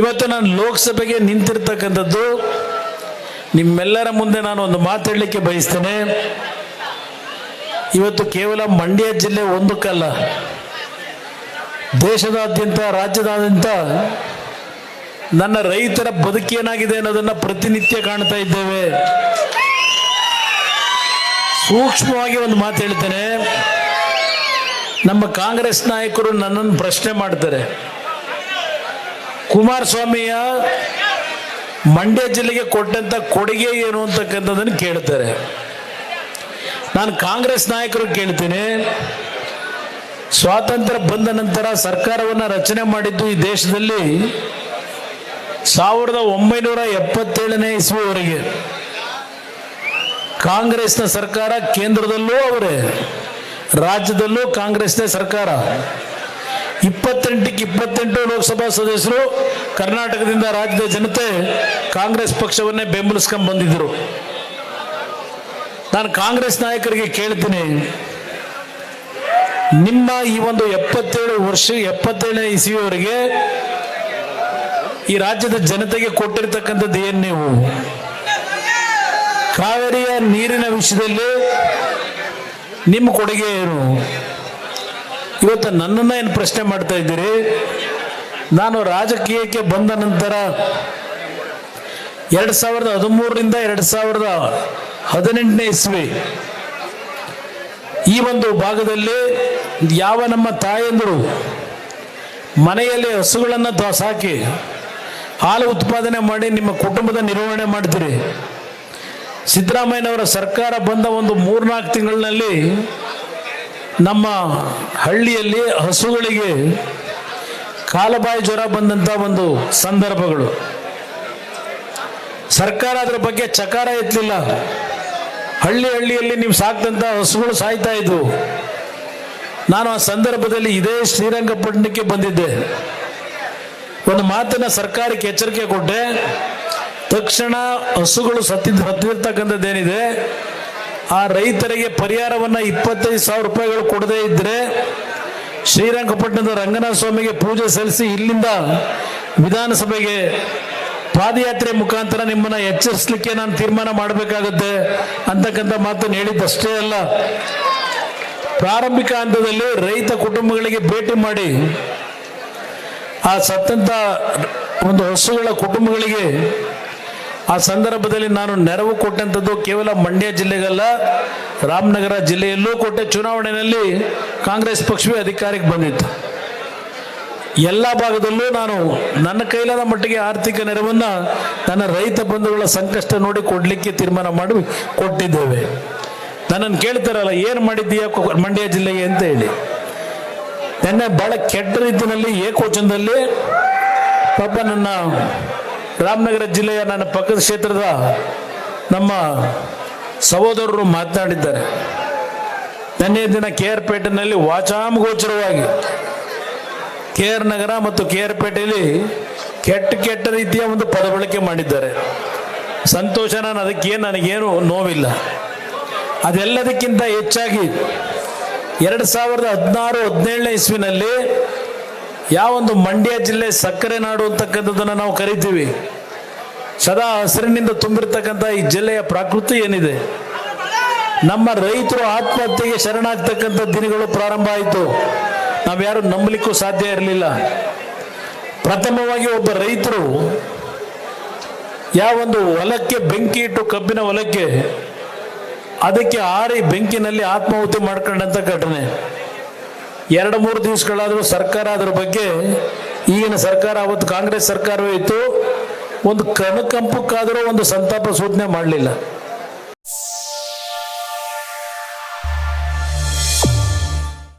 ಇವತ್ತು ನಾನು ಲೋಕಸಭೆಗೆ ನಿಂತಿರ್ತಕ್ಕಂಥದ್ದು, ನಿಮ್ಮೆಲ್ಲರ ಮುಂದೆ ನಾನು ಒಂದು ಮಾತಾಡಲಿಕ್ಕೆ ಬಯಸ್ತೇನೆ. ಇವತ್ತು ಕೇವಲ ಮಂಡ್ಯ ಜಿಲ್ಲೆ ಒಂದಕ್ಕಲ್ಲ, ದೇಶದಾದ್ಯಂತ, ರಾಜ್ಯದಾದ್ಯಂತ ನನ್ನ ರೈತರ ಬದುಕೇನಾಗಿದೆ ಅನ್ನೋದನ್ನ ಪ್ರತಿನಿತ್ಯ ಕಾಣ್ತಾ ಇದ್ದೇವೆ. ಸೂಕ್ಷ್ಮವಾಗಿ ಒಂದು ಮಾತು ಹೇಳ್ತೇನೆ. ನಮ್ಮ ಕಾಂಗ್ರೆಸ್ ನಾಯಕರು ನನ್ನನ್ನು ಪ್ರಶ್ನೆ ಮಾಡ್ತಾರೆ. ಕುಮಾರಸ್ವಾಮಿಯ ಮಂಡ್ಯ ಜಿಲ್ಲೆಗೆ ಕೊಟ್ಟಂತ ಕೊಡುಗೆ ಏನು ಅಂತಕ್ಕಂಥದ್ದನ್ನು ಕೇಳ್ತಾರೆ. ನಾನು ಕಾಂಗ್ರೆಸ್ ನಾಯಕರು ಕೇಳ್ತೀನಿ. ಸ್ವಾತಂತ್ರ್ಯ ಬಂದ ನಂತರ ಸರ್ಕಾರವನ್ನು ರಚನೆ ಮಾಡಿದ್ದು ಈ ದೇಶದಲ್ಲಿ ಸಾವಿರದ ಒಂಬೈನೂರ ಎಪ್ಪತ್ತೇಳನೇ ಇಸ್ವಿವರೆಗೆ. ಕಾಂಗ್ರೆಸ್ನ ಸರ್ಕಾರ ಕೇಂದ್ರದಲ್ಲೂ ಅವರೇ, ರಾಜ್ಯದಲ್ಲೂ ಕಾಂಗ್ರೆಸ್ನೇ ಸರ್ಕಾರ. ಇಪ್ಪತ್ತೆಂಟಕ್ಕೆ ಇಪ್ಪತ್ತೆಂಟು ಲೋಕಸಭಾ ಸದಸ್ಯರು ಕರ್ನಾಟಕದಿಂದ ರಾಜ್ಯದ ಜನತೆ ಕಾಂಗ್ರೆಸ್ ಪಕ್ಷವನ್ನೇ ಬೆಂಬಲಿಸ್ಕೊಂಡು ಬಂದಿದ್ದರು ನಾನು ಕಾಂಗ್ರೆಸ್ ನಾಯಕರಿಗೆ ಕೇಳ್ತೀನಿ. ನಿಮ್ಮ ಈ ಒಂದು ಎಪ್ಪತ್ತೇಳು ವರ್ಷ, ಎಪ್ಪತ್ತೇಳನೇ ಇಸವಿಯವರೆಗೆ ಈ ರಾಜ್ಯದ ಜನತೆಗೆ ಕೊಟ್ಟಿರ್ತಕ್ಕಂಥದ್ದು ಏನು ನೀವು? ಕಾವೇರಿಯ ನೀರಿನ ವಿಷಯದಲ್ಲಿ ನಿಮ್ಮ ಕೊಡುಗೆ ಏನು? ಇವತ್ತು ನನ್ನನ್ನ ಏನು ಪ್ರಶ್ನೆ ಮಾಡ್ತಾ ಇದ್ದೀರಿ? ನಾನು ರಾಜಕೀಯಕ್ಕೆ ಬಂದ ನಂತರ ಎರಡು ಸಾವಿರದ ಹದಿಮೂರರಿಂದ ಎರಡು ಸಾವಿರದ ಹದಿನೆಂಟನೇ ಇಸ್ವಿ ಈ ಒಂದು ಭಾಗದಲ್ಲಿ ಯಾವ ನಮ್ಮ ತಾಯಂದರು ಮನೆಯಲ್ಲಿ ಹಸುಗಳನ್ನು ಸಾಕಿ ಹಾಲು ಉತ್ಪಾದನೆ ಮಾಡಿ ನಿಮ್ಮ ಕುಟುಂಬದ ನಿರ್ವಹಣೆ ಮಾಡ್ತೀರಿ? ಸಿದ್ದರಾಮಯ್ಯನವರ ಸರ್ಕಾರ ಬಂದ ಒಂದು ಮೂರ್ನಾಲ್ಕು ತಿಂಗಳಿನಲ್ಲಿ ನಮ್ಮ ಹಳ್ಳಿಯಲ್ಲಿ ಹಸುಗಳಿಗೆ ಕಾಲಬಾಯಿ ಜ್ವರ ಬಂದಂಥ ಒಂದು ಸಂದರ್ಭಗಳು. ಸರ್ಕಾರ ಅದರ ಬಗ್ಗೆ ಚಕಾರ ಎತ್ತಲಿಲ್ಲ ಹಳ್ಳಿ ಹಳ್ಳಿಯಲ್ಲಿ ನೀವು ಸಾಕ್ದಂತ ಹಸುಗಳು ಸಾಯ್ತಾ ಇದ್ವು. ನಾನು ಆ ಸಂದರ್ಭದಲ್ಲಿ ಇದೇ ಶ್ರೀರಂಗಪಟ್ಟಣಕ್ಕೆ ಬಂದಿದ್ದೆ. ಒಂದು ಮಾತನ್ನ ಸರ್ಕಾರಕ್ಕೆ ಎಚ್ಚರಿಕೆ ಕೊಟ್ಟೆ. ತಕ್ಷಣ ಹಸುಗಳು ಸತ್ತಿದ್ದು ಸತ್ತಿರ್ತಕ್ಕಂಥದ್ದೇನಿದೆ ಆ ರೈತರಿಗೆ ಪರಿಹಾರವನ್ನ ಇಪ್ಪತ್ತೈದು ಸಾವಿರ ರೂಪಾಯಿಗಳು ಕೊಡದೇ ಇದ್ರೆ ಶ್ರೀರಂಗಪಟ್ಟಣದ ರಂಗನಾಥ ಸ್ವಾಮಿಗೆ ಪೂಜೆ ಸಲ್ಲಿಸಿ ಇಲ್ಲಿಂದ ವಿಧಾನಸಭೆಗೆ ಪಾದಯಾತ್ರೆ ಮುಖಾಂತರ ನಿಮ್ಮನ್ನ ಎಚ್ಚರಿಸಲಿಕ್ಕೆ ನಾನು ತೀರ್ಮಾನ ಮಾಡಬೇಕಾಗುತ್ತೆ ಅಂತಕ್ಕಂಥ ಮಾತನ್ನು ಹೇಳಿದ್ದಷ್ಟೇ ಅಲ್ಲ. ಪ್ರಾರಂಭಿಕ ಹಂತದಲ್ಲಿ ರೈತ ಕುಟುಂಬಗಳಿಗೆ ಭೇಟಿ ಮಾಡಿ ಆ ಸತ್ತಂತ ಒಂದು ಹಸುಗಳ ಕುಟುಂಬಗಳಿಗೆ ಆ ಸಂದರ್ಭದಲ್ಲಿ ನಾನು ನೆರವು ಕೊಟ್ಟಂಥದ್ದು ಕೇವಲ ಮಂಡ್ಯ ಜಿಲ್ಲೆಗಲ್ಲ, ರಾಮನಗರ ಜಿಲ್ಲೆಯಲ್ಲೂ ಕೊಟ್ಟೆ. ಚುನಾವಣೆಯಲ್ಲಿ ಕಾಂಗ್ರೆಸ್ ಪಕ್ಷವೇ ಅಧಿಕಾರಕ್ಕೆ ಬಂದಿತ್ತು. ಎಲ್ಲ ಭಾಗದಲ್ಲೂ ನಾನು ನನ್ನ ಕೈಲಾದ ಮಟ್ಟಿಗೆ ಆರ್ಥಿಕ ನೆರವನ್ನು ನನ್ನ ರೈತ ಬಂಧುಗಳ ಸಂಕಷ್ಟ ನೋಡಿ ಕೊಡಲಿಕ್ಕೆ ತೀರ್ಮಾನ ಮಾಡಿ ಕೊಟ್ಟಿದ್ದೇವೆ. ನನ್ನನ್ನು ಕೇಳ್ತಾರಲ್ಲ, ಏನು ಮಾಡಿದ್ದೀಯಾ ಮಂಡ್ಯ ಜಿಲ್ಲೆಗೆ? ಅಂತ ಹೇಳಿ. ನಿನ್ನೆ ಬಹಳ ಕೆಟ್ಟ ರೀತಿಯಲ್ಲಿ ಏಕೋಚನದಲ್ಲಿ ಪಾಪ ನನ್ನ ರಾಮನಗರ ಜಿಲ್ಲೆಯ ನನ್ನ ಪಕ್ಕದ ಕ್ಷೇತ್ರದ ನಮ್ಮ ಸಹೋದರರು ಮಾತನಾಡಿದ್ದಾರೆ. ನಿನ್ನೆ ದಿನ ಕೆ ಆರ್ ಪೇಟೆನಲ್ಲಿ ವಾಚಾಮಗೋಚರವಾಗಿ ಕೆ ಆರ್ ನಗರ ಮತ್ತು ಕೆ ಆರ್ ಪೇಟೆಯಲ್ಲಿ ಕೆಟ್ಟ ಕೆಟ್ಟ ರೀತಿಯ ಒಂದು ಪದಬಳಕೆ ಮಾಡಿದ್ದಾರೆ. ಸಂತೋಷ ನಾನು ಅದಕ್ಕೇನು ನನಗೇನು ನೋವಿಲ್ಲ. ಅದೆಲ್ಲದಕ್ಕಿಂತ ಹೆಚ್ಚಾಗಿ ಎರಡು ಸಾವಿರದ ಹದಿನಾರು ಹದಿನೇಳನೇ ಇಸ್ವಿನಲ್ಲಿ ಯಾವೊಂದು ಮಂಡ್ಯ ಜಿಲ್ಲೆ ಸಕ್ಕರೆ ನಾಡು ಅಂತಕ್ಕಂಥದ್ದನ್ನು ನಾವು ಕರಿತೀವಿ. ಸದಾ ಹಸಿರಿನಿಂದ ತುಂಬಿರ್ತಕ್ಕಂಥ ಈ ಜಿಲ್ಲೆಯ ಪ್ರಕೃತಿ ಏನಿದೆ? ನಮ್ಮ ರೈತರು ಆತ್ಮಹತ್ಯೆಗೆ ಶರಣಾಗ್ತಕ್ಕಂಥ ದಿನಗಳು ಪ್ರಾರಂಭ ಆಯಿತು. ನಾವ್ಯಾರು ನಂಬಲಿಕ್ಕೂ ಸಾಧ್ಯ ಇರಲಿಲ್ಲ. ಪ್ರಥಮವಾಗಿ ಒಬ್ಬ ರೈತರು ಯಾವ ಒಂದು ಹೊಲಕ್ಕೆ ಬೆಂಕಿ ಇಟ್ಟು ಕಬ್ಬಿನ ಹೊಲಕ್ಕೆ ಅದಕ್ಕೆ ಆರಿ ಬೆಂಕಿನಲ್ಲಿ ಆತ್ಮಾಹುತಿ ಮಾಡ್ಕೊಂಡಂತ ಘಟನೆ. ಎರಡು ಮೂರು ದಿವಸಗಳಾದರೂ ಸರ್ಕಾರ ಅದರ ಬಗ್ಗೆ, ಈಗಿನ ಸರ್ಕಾರ, ಅವತ್ತು ಕಾಂಗ್ರೆಸ್ ಸರ್ಕಾರವೇ ಇತ್ತು, ಒಂದು ಕಣಕಂಪಕ್ಕಾದರೂ ಒಂದು ಸಂತಾಪ ಸೂಚನೆ ಮಾಡಲಿಲ್ಲ.